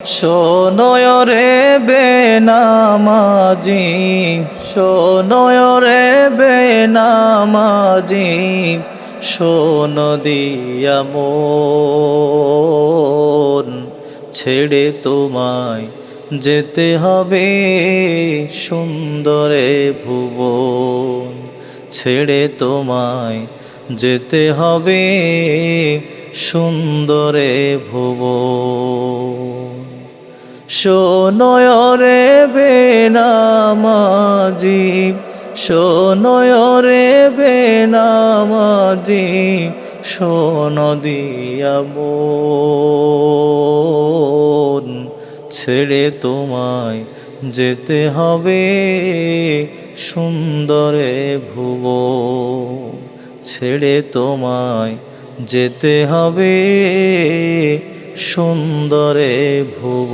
শোনয় রে বেনামাজি, শোনয় রে বেনামাজি, শোন দিয়া মন ছেড়ে তোমায় যেতে হবে সুন্দরে ভুবন। ছেড়ে তোমায় যেতে হবে সুন্দরে ভুবন। শোনয় রে বেনামাজি শোনয় রে বেনামাজি শোন দিয়া ছেড়ে তোমায় যেতে হবে সুন্দরে ভুব ছেড়ে তোমায় যেতে হবে সুন্দরে ভুব।